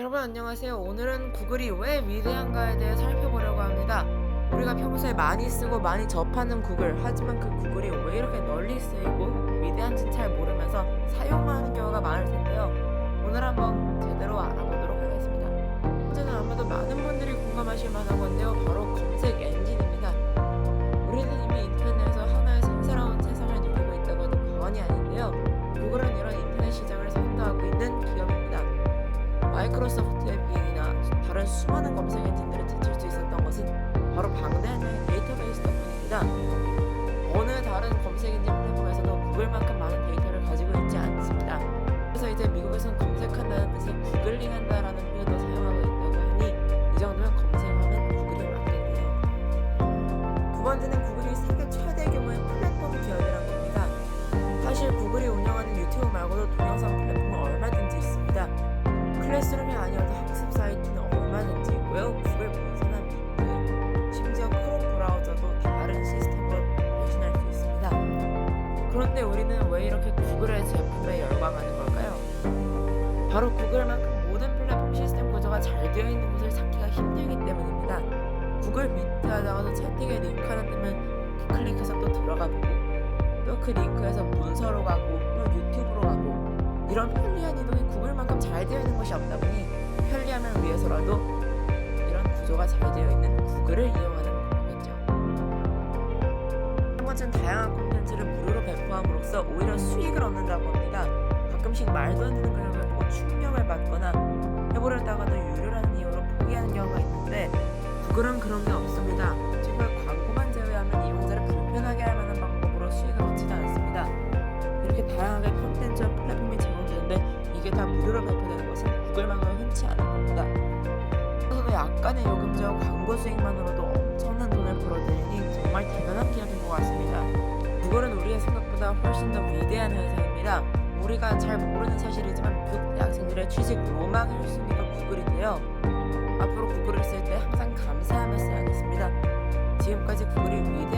여러분 안녕하세요. 오늘은 구글이 왜 위대한가에 대해 살펴보려고 합니다. 우리가 평소에 많이 쓰고 많이 접하는 구글, 하지만 그 구글이 왜 이렇게 널리 쓰이고 위대한지는 잘 모르면서 사용하는 경우가 많을 텐데요. 오늘 한번 제대로 알아보도록 하겠습니다. 현재는 아마도 많은 분들이 공감하실 만한 건데요. 바로 검색 엔진 마이크로소프트의 비행이나 다른 수많은 검색 엔진들을 제칠 수 있었던 것은 바로 방대한 데이터베이스 덕분입니다. 어느 다른 검색 엔진 플랫폼에서도 구글만큼 많은 데이터를 가지고 있지 않습니다. 그래서 이제 미국에서는 검색한다는 뜻의 구글링한다라는 표현도 사용하고 있다고 하니 이 정도면 검색하면 구글이 맞겠네요. 두 번째는 구글이 세계 최대 규모의 플랫폼 기업이라는 겁니다. 사실 구글이 운영하는 유튜브 말고도 동영상 플랫폼은 얼마든지 있습니다. 클래스룸 그런데 우리는 왜 이렇게 구글의 제품에 열광하는 걸까요? 바로 구글만큼 모든 플랫폼 시스템 구조가 잘 되어 있는 곳을 찾기가 힘들기 때문입니다. 구글 미트 하다가도 채팅에 링크 하나 뜨면 클릭해서 또 들어가 보고 또 그 링크에서 문서로 가고 또 유튜브로 가고 이런 편리한 이동이 구글만큼 잘 되어 있는 곳이 없다 보니 편리함을 위해서라도 이런 구조가 잘 되어 있는 구글을 이용하는. 한 번째는 다양한 콘텐츠를 무료로 배포함으로써 오히려 수익을 얻는다고 합니다. 가끔씩 말도 안 되는 가격을 보고 충격을 받거나 해보려다가도 유료라는 이유로 포기하는 경우가 있는데 구글은 그런 게 없습니다. 제발 광고만 제외하면 이용자를 불편하게 할 만한 방법으로 수익을 얻지도 않습니다. 이렇게 다양하게 콘텐츠와 플랫폼이 제공되는데 이게 다 무료로 배포되는 것은 구글만큼 흔치 않은 겁니다. 그래서 약간의 요금제와 광고 수익만으로도 엄청난 돈을 벌어들이니 정말 대단한 기업인 것 같습니다. 구글은 우리의 생각보다 훨씬 더 위대한 회사입니다. 우리가 잘 모르는 사실이지만 미국 대학생들의 취직 로망 1순위가 구글인데요. 앞으로 구글을 쓸 때 항상 감사하며 써야겠습니다. 지금까지 구글이 위대한